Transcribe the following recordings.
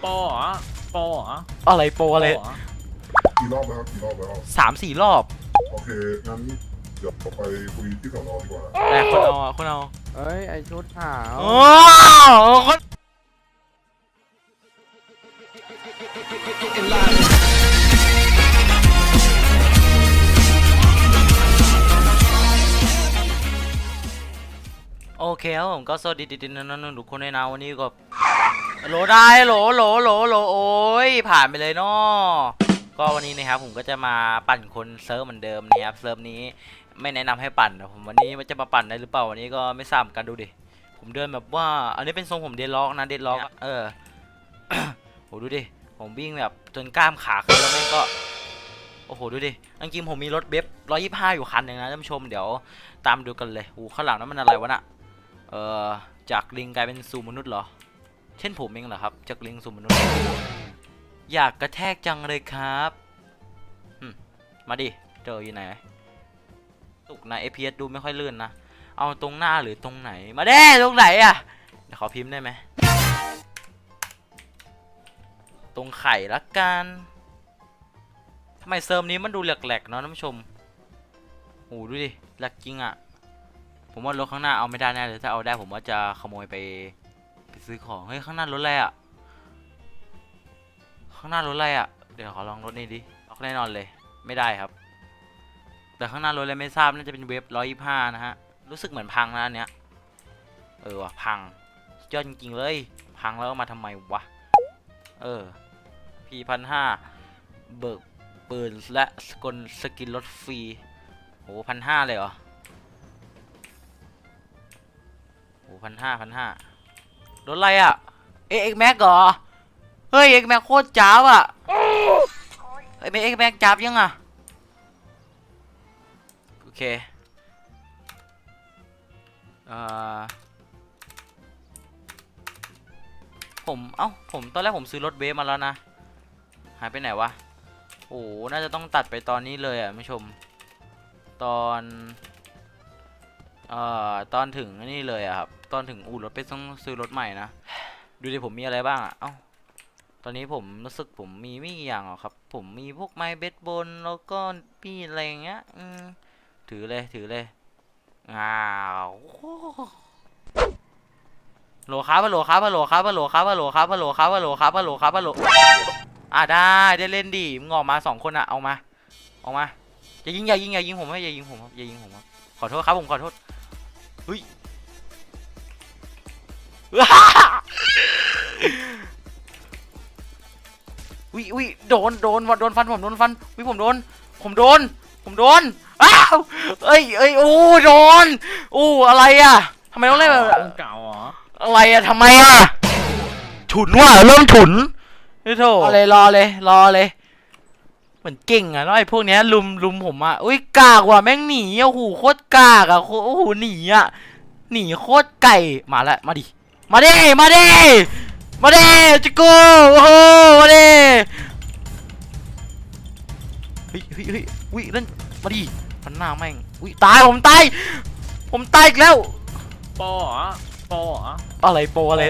โปรเหรอโปรเหรออะไรโปรอะไรโปเหรกี่รอบแล้วครับกี่รอบแล้วสามสี่รอบโอเคงั้นเดี๋ยวไปคุยที่สอนอดีกว่าแต่คนเอาอะคนเอาเอ้ย ไอชุดขาวโอ้คนโอเคครับผมก็สวัสดีดินนนทุกคนด้วยนะวันนี้ก็ โหลได้โหลโหลโหลโหลโอ้ยผ่านไปเลยเนาะก็วันนี้นะครับผมก็จะมาปั่นคนเซิร์ฟเหมือนเดิมนะครับเซิร์ฟนี้ไม่แนะนำให้ปั่นนะผมวันนี้มันจะมาปั่นได้หรือเปล่าวันนี้ก็ไม่ทราบกันดูดิผมเดินแบบว่า อันนี้เป็นทรงผมเดนล็อกนะเดนล็อกเออโหดูดิผมวิ่งแบบจนกล้ามขาขึ้นแล้วแม่งก็โอ้โหดูดิจริงผมมีรถเบฟร้อยยี่ห้าอยู่คันหนึ่งนะท่านผู้ชมเดี๋ยวตามดูกันเลยโอ้ข้างหลังนั้นมันอะไรวะน่ะเออจากลิงกลายเป็นสู่มนุษย์เหรอ เช่นผมเองเหรอครับ จากลิงสู่มนุษย์ อยากกระแทกจังเลยครับมาดิ เจออยู่ไหน ตุกนะ FPS ดูไม่ค่อยลื่นนะ เอาตรงหน้าหรือตรงไหน มาเด้ตรงไหนอะเดี๋ยวขอพิมพ์ได้ไหม ตรงไข่ละกันทำไมเซิร์ฟนี้มันดูแหลกๆเนาะท่านผู้ชมโหดูดิแหลกจริงอะผมว่ารถข้างหน้าเอาไม่ได้แน่เลย ถ้าเอาได้ผมว่าจะขโมยไป ซื้อของเฮ้ยข้างหน้ารถอะไรอะข้างหน้ารถอะไรอะเดี๋ยวขอลองรถนี้ดิล็อกแน่นอนเลยไม่ได้ครับ แต่ข้างหน้ารถอะไรไม่ทราบน่าจะเป็นเว็บร้อยยี่ห้านะฮะรู้สึกเหมือนพังนะอันเนี้ยเออว่ะพังสุดยอดจริงๆเลย พังแล้วมาทำไมวะเออพีพันห้าเบิกปืนและสกลสกินรถฟรีโหพันห้าเลยเหรอโหพันห้าพันห้า รถอะไรอะ เอ็กแม็กเหรอ เฮ้ยเอ็กแม็กโคตรจ้าบอะเฮ้ยเอ็กแม็กจับยังอะ โอเคอ่อผม เอ้า ผมตอนแรกผมซื้อรถเบฟมาแล้วนะ หายไปไหนวะ โอ้น่าจะต้องตัดไปตอนนี้เลยอะผู้ชม ตอน เอ่อ ตอนถึงนี่เลยอะครับ ตอนถึงอู่รถไปต้องซื้อรถใหม่นะ ดูดิผมมีอะไรบ้างอะ เอ้า ตอนนี้ผมรู้สึกผมมีไม่กี่อย่างหรอครับ ผมมีพวกไม้เบสบอลแล้วก็ปีนอะไรเงี้ยอืมถือเลยถือเลยอ้าวโหลครับฮัลโหลครับฮัลโหลครับฮัลโหลครับฮัลโหลครับฮัลโหลครับฮัลโหลครับฮัลโหลครับฮัลโหลอะได้ได้เล่นดิมึงออกมาสองคนอะเอามาออกมาอย่ายิงอย่ายิงอย่ายิงผมครับอย่ายิงผมครับอย่ายิงผมครับขอโทษครับผมขอโทษเฮ้ย วิวิโดนโดนว่ะโดนฟันผมโดนฟันวิผมโดน ผมโดน ผมโดนอ้าวเอ้ยเอ้ยโอ้โดนโอ้อะไรอะทำไมต้องเล่นแบบมึงเก่าเหรออะไรอะทำไมอะฉุนว่ะเริ่มฉุนนี่โถรอเลยรอเลยรอเลย เหมือนเก่งอะแล้วไอ้พวกเนี้ยลุมลุมผมอะอุ้ยกากว่ะแม่งหนีอะโอ้โหโคตรกากอะโคโอ้โหหนีอะหนีโคตรไก่มาแล้วมาดิ มาดิมาดิมาดิจิโก้โอ้โหมาดิเฮ้ยเฮ้ยเฮ้ยอุ้ยนั่นมาดิฟันหน้าแม่งอุ้ยตายผมตายผมตายอีกแล้วโปรเหรอโปรเหรออะไรโปรอะไร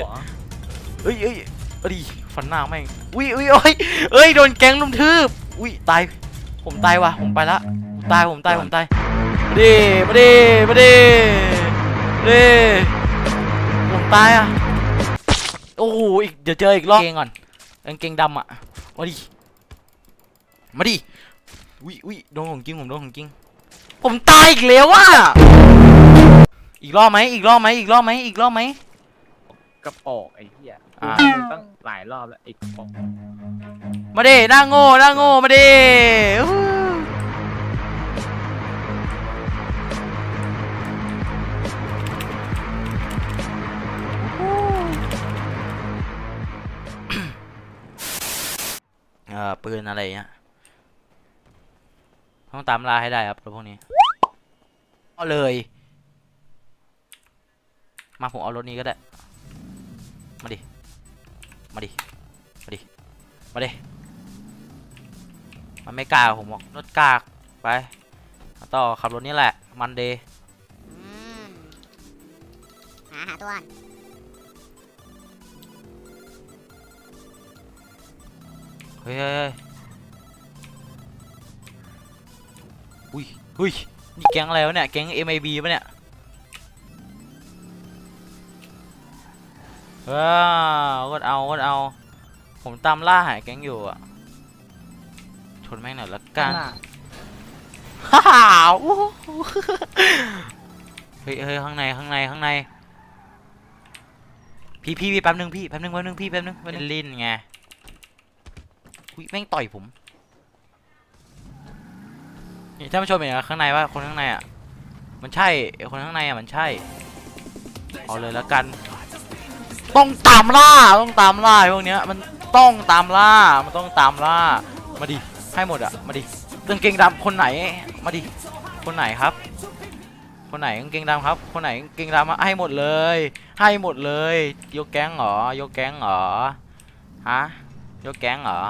โเหเอ้ยเอ้ยมาดิฟันหน้าแม่งอุ้ยอุ้ยโอ้ยเอ้ยโดนแก๊งลุมทืบอุ้ยตายผมตายว่ะผมไปละผมตายผมตายผมตายมาดิมาดิมาดิมาดิผม ตายอะ โอ้โหอีกเดี๋ยวเจออีกรอบเกงก่อนกางเกงดำอะ มาดิ มาดิอุ้ยอุ้ยโดนของจริงผมโดนของจริง ผมตายอีกแล้วอะ อีกรอบไหมอีกรอบไหมอีกรอบไหมอีกรอบไหมกระโปรงไอ้เหี้ยอ่ามึงตั้งหลายรอบแล้วไอ้กระโปรงมาดิหน้าโง่หน้าโง่มาดิ ปืนอะไรเงี้ยต้องตามล่าให้ได้ครับรถพวกนี้เอาเลย มาผมเอารถนี้ก็ได้ มาดิ มาดิ มาดิ มาดิ มันไม่กล้าผมหรอกรถกากไป ต่อขับรถนี้แหละ มันเดย์หาหาตัว เฮ้ยเฮ้ยเฮ้ยอุ้ยอุ้ยนี่แก๊งอะไรวะเนี่ย แก๊ง MIB ปะเนี่ยว้าวกดเอากดเอา ผมตามล่าหาแก๊งอยู่อะชนแม่งหน่อยละกันฮ่าฮ่าโอ้โหเฮ้ยเฮ้ยข้างในข้างในข้างในพี่พี่พี่แป๊บนึงพี่แป๊บนึงแป๊บนึงพี่แป๊บนึงแป๊บนึงลิ้นไง อุ้ยแม่งต่อยผมนี่ท่านผู้ชมเห็นข้างในว่าคนข้างในอะมันใช่คนข้างในอะมันใช่เอาเลยแล้วกัน ต้องตามล่าต้องตามล่าพวกเนี้ยมันต้องตามล่ามันต้องตามล่ามาดิให้หมดอะมาดิกางเกงดำคนไหนมาดิคนไหนครับ คนไหนกางเกงดำครับ คนไหนกางเกงดำอะให้หมดเลย ให้หมดเลยยกแก๊งเหรอยกแก๊งเหรอฮะยกแก๊งเหรอ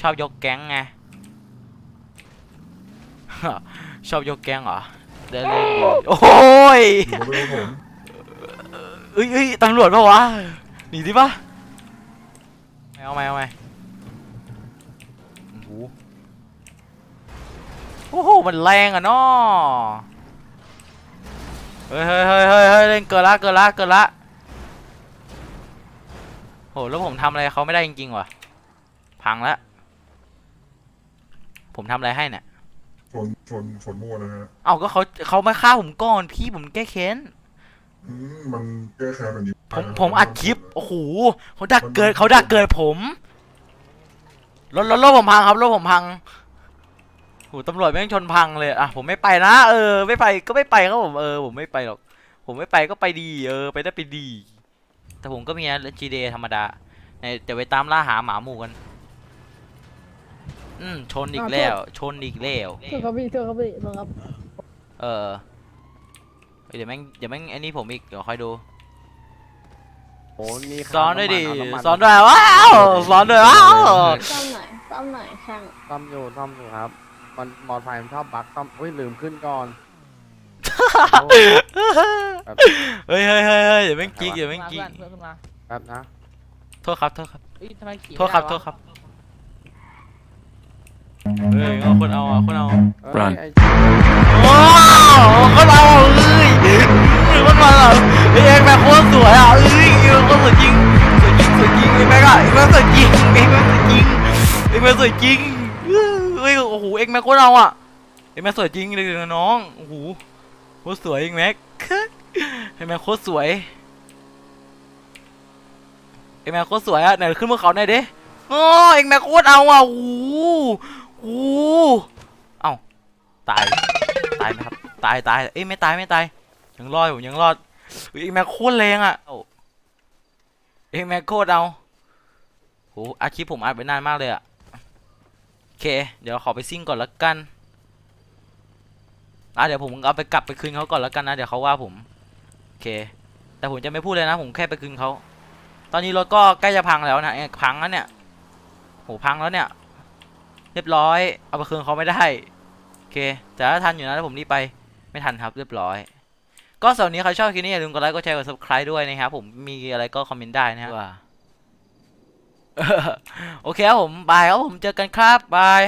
ชอบยกแก๊งไง ชอบยกแก๊งเหรอ เดินเล่นดีโอ้ยอยู่ด้วยผมเอ้ยเอ้ยตำรวจปะวะ หนีดิปะไม่เอาไม่เอาไม่โอ้โหโอ้โห มันแรงอะเนาะเฮ้ยเฮ้ยเฮ้ยเฮ้ยเฮ้ยเล่นเกินละเกินละเกินละโห แล้วผมทำอะไรเขาไม่ได้จริงๆว่ะ พังละ ผมทำอะไรให้เนี่ยชนชนชนมั่วนะฮะเอ้าก็เขาเขามาฆ่าผมก่อนพี่ผมแก้แค้น อืมมันแก้แค้นแบบนี้ผมผมอัดคลิปโอ้โหเขาดักเกิดเขาดักเกิดผมรถรถรถผมพังครับรถผมพังโหตำรวจแม่งชนพังเลยอะผมไม่ไปนะเออ ไม่ไปก็ไม่ไปครับผมเออผมไม่ไปหรอกผมไม่ไปก็ไปดี เออ ไปได้ไปดี แต่ผมก็มีนะ GD ธรรมดาเนี่ยเดี๋ยวไปตามล่าหาหมาหมู่กัน อืมชนอีกแล้ว ชนอีกแล้วเชื่อครับพี่เชื่อครับพี่เชื่อครับเออเฮ้ยเดี๋ยวแม่งเดี๋ยวแม่งไอ้นี่ผมอีกเดี๋ยวคอยดู โอ้นี่สอนด้วยดิเาำมันสอนด้วยว้าวสอนด้วยว้าวซ่อมหน่อยซ่อมหน่อยช่างซ่อมอยู่ซ่อมอยู่ครับ มันมอเตอร์ไซค์มันชอบบั๊กซ่อมอุ้ยลืมขึ้นก่อนเฮ้ยเฮ้ยเฮ้ยเฮ้ยเดี๋ยวแม่งกิ๊กเดี๋ยวแม่งกิ๊กเพื่อนขึ้นมาแป๊บนะ โทษครับโทษครับเอ้ยทำไมขี่โทษครับโทษครับ เฮ้ยเอาคนเอาอะคนเอาเอ้ยไอ้ว้าวคนเอาอะเอ้ยคนมาอะเอ้ยเอ็งแม่งโคตรสวยอะเอ้ยเอ็งโคตรสวยจริงสวยจริงสวยจริงเอ็งแม่งอะเอ็งแม่งสวยจริงเอ็งแม่งสวยจริงเอ็งแม่งสวยจริงเฮ้ยโอ้โหเอ็งแม่งโคตรเอาอะเอ็งแม่งสวยจริงเลยนะน้องโอ้โหโคตรสวยเอ็งแม็กเอ็งแม่งโคตรสวยเอ็งแม่งโคตรสวยอะไหนขึ้นบนเขาหน่อยดิโอ้เอ็งแม่งโคตรเอาอะโอ้ โอ้โหเอ้าตาย ตายไหมครับ ตายตายเอ้ยไม่ตายไม่ตาย ยังรอดอยู่ยังรอดเฮ้ยอ็งแม็กโคตรแรงอะเอ้าเอ็งแม็กโคตรเอาโหอาชีพผมอัดไปนานมากเลยอะโอเค เดี๋ยวขอไปซิ่งก่อนละกันอะเดี๋ยวผมเอาไปกลับไปคืนเขาก่อนละกันนะเดี๋ยวเขาว่าผมโอเค แต่ผมจะไม่พูดเลยนะ ผมแค่ไปคืนเขาตอนนี้รถก็ใกล้จะพังแล้วนะพังแล้วเนี่ยโหพังแล้วเนี่ย เรียบร้อย เอาไปคืนเขาไม่ได้ โอเค แต่ถ้าทันอยู่นะถ้าผมรีบไป ไม่ทันครับ เรียบร้อย ก็สำหรับวันนี้ใครชอบคลิปนี้อย่าลืมกดไลค์ กดแชร์ กด subscribe ด้วยนะครับ ผม มีอะไรก็คอมเมนต์ได้นะครับว่าโอเคครับผม บายครับผม เจอกันครับ บาย